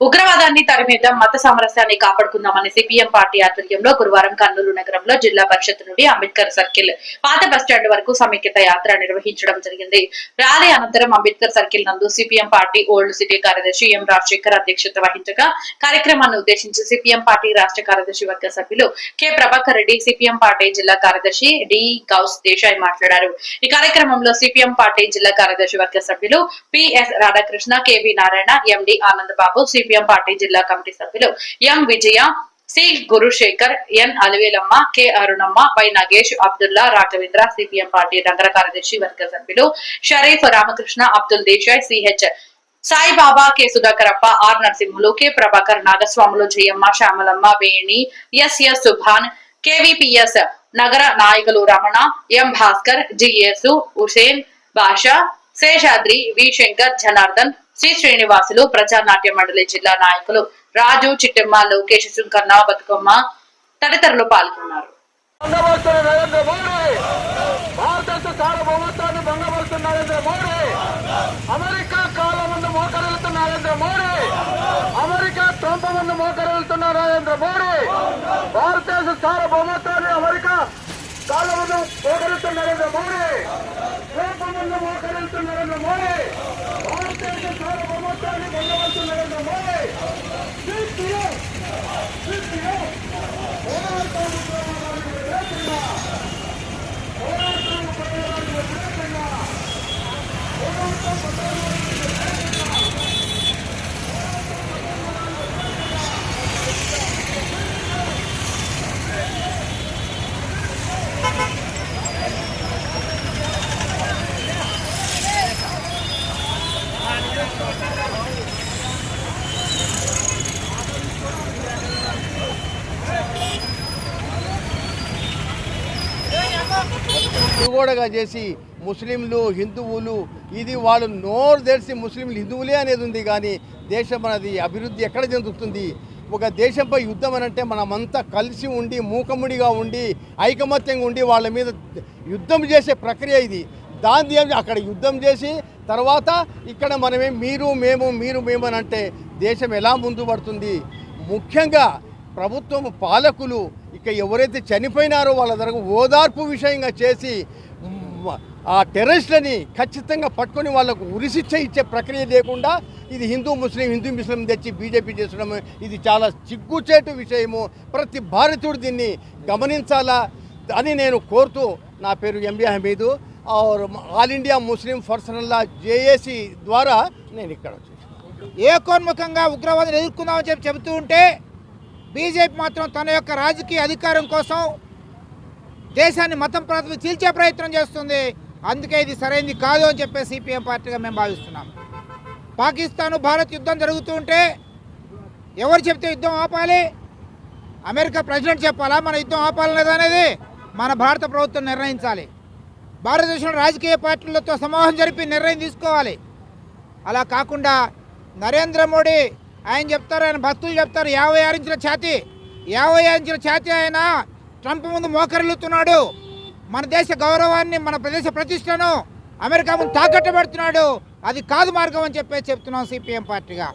ఉగ్రవాదాన్ని తరిమేద్దాం మత సామరస్యాన్ని కాపాడుకుందామని సిపిఎం పార్టీ ఆధ్వర్యంలో గురువారం కర్నూలు నగరంలో జిల్లా పరిషత్ నుండి అంబేద్కర్ సర్కిల్ పాత బస్టాండ్ వరకు సమైక్యత యాత్ర నిర్వహించడం జరిగింది. ర్యాలీ అనంతరం అంబేద్కర్ సర్కిల్ నందు సిపిఎం పార్టీ ఓల్డ్ సిటీ కార్యదర్శి ఎం రాజశేఖర్ అధ్యక్షత వహించగా కార్యక్రమాన్ని ఉద్దేశించి సిపిఎం పార్టీ రాష్ట్ర కార్యదర్శి వర్గ సభ్యులు K. Prabhakar Reddy CPM party జిల్లా కార్యదర్శి డి. గౌస్ దేశాయ్ మాట్లాడారు. ఈ కార్యక్రమంలో సిపిఎం పార్టీ జిల్లా కార్యదర్శి వర్గ సభ్యులు PS Radhakrishna KV Narayana MD Anandababu CPM party జిల్లా కమిటీ సభ్యులు M Vijaya C Gurushekar N Alivelamma K Arunamma Y Nagesh Abdullah Raghavendra CPM party నగర కార్యదర్శి వర్గ సభ్యులు Sharif Ramakrishna Abdul Desai CH Saibaba K Sudhakarappa R Narasimhulu K Prabhakar Nagaswamulu Jayamma Shyamalamma Veni S S Subhan KVPS నగర నాయకులు రమణ ఎం Bhaskar GS Hussain బాషా Seshadri V. Shankar Janardhan Sri Srinivasulu Prajanatya Mandali జిల్లా నాయకులు రాజు చిట్టెమ్మ లోకేష్ శుంకన్న బతుకమ్మ తదితరులు పాల్గొన్నారు. భంగపరుస్తున్న నరేంద్ర మోడీ! భారతదేశ సార్వభౌమత్వాన్ని భంగపరుస్తున్న నరేంద్ర మోడీ! అమెరికా కాళ్ళ ముందు మోకరిల్లుతున్న నరేంద్ర మోడీ! అమెరికా ట్రంప్ ముందు మోకరిల్లుతున్న నరేంద్ర మోడీ! భారతదేశ సార్వభౌమత్వాన్ని అమెరికా కాళ్ళ ముందు మోకరిల్లుతున్న నరేంద్ర మోడీ! మోకరిల్లుతున్న నరేంద్ర మోడీ భారతదేశ సార్వభౌమత్వాన్ని భంగపరుస్తున్న నరేంద్ర మోడీ గోడగా చేసి ముస్లింలు హిందువులు ఇది వాళ్ళు నోరు తెరిచి ముస్లింలు హిందువులే అనేది ఉంది కానీ దేశం అనేది అభివృద్ధి ఎక్కడ చెందుతుంది? ఒక దేశంపై యుద్ధం అని అంటే మనమంతా కలిసి ఉండి మూకముడిగా ఉండి ఐకమత్యంగా ఉండి వాళ్ళ మీద యుద్ధం చేసే ప్రక్రియ ఇది. దాన్ని అక్కడ యుద్ధం చేసి తర్వాత ఇక్కడ మనమే మీరు మేము మీరు మేము అని అంటే దేశం ఎలా ముందు పడుతుంది? ముఖ్యంగా ప్రభుత్వం పాలకులు ఇక ఎవరైతే చనిపోయినారో వాళ్ళ దగ్గర ఓదార్పు విషయంగా చేసి ఆ టెర్రరిస్టులని ఖచ్చితంగా పట్టుకొని వాళ్ళకు ఉరిశిక్ష ఇచ్చే ప్రక్రియ లేకుండా ఇది హిందూ ముస్లిం హిందూ ముస్లిం తెచ్చి బీజేపీ చేసడం ఇది చాలా చిగ్గుచేటు విషయము. ప్రతి భారతీయుడు దీన్ని గమనించాలా అని నేను కోరుతూ నా పేరు MB Hameed. Are all India Muslim personal law JAC ద్వారా నేను ఇక్కడ వచ్చాను ఏకోన్ముఖంగా ఉగ్రవాదం ఎదుర్కొందామని చెప్పి చెబుతూ ఉంటే బీజేపీ మాత్రం తన యొక్క రాజకీయ అధికారం కోసం దేశాన్ని మతం ప్రాంతం చీల్చే ప్రయత్నం చేస్తుంది. అందుకే ఇది సరైనది కాదు అని చెప్పి సిపిఎం పార్టీగా మేము భావిస్తున్నాం. పాకిస్తాను భారత్ యుద్ధం జరుగుతూ ఉంటే ఎవరు చెప్తే యుద్ధం ఆపాలి? అమెరికా ప్రెసిడెంట్ చెప్పాలా? మన యుద్ధం ఆపాలనేది అనేది మన భారత ప్రభుత్వం నిర్ణయించాలి. భారతదేశంలో రాజకీయ పార్టీలతో సమావేశం జరిపి నిర్ణయం తీసుకోవాలి. అలా కాకుండా నరేంద్ర మోడీ ఆయన చెప్తారు ఆయన భక్తులు చెప్తారు యాభై ఆరు ఇంచుల ఛాతీ యాభై ఆరు ఇంచుల ఛాతీ ఆయన ట్రంప్ ముందు మోకరిల్లుతున్నాడు. మన దేశ గౌరవాన్ని మన ప్రదేశ ప్రతిష్టను అమెరికా ముందు తాకట్టు పెడుతున్నాడు. అది కాదు మార్గం అని చెప్పేసి చెప్తున్నాం సిపిఎం పార్టీగా.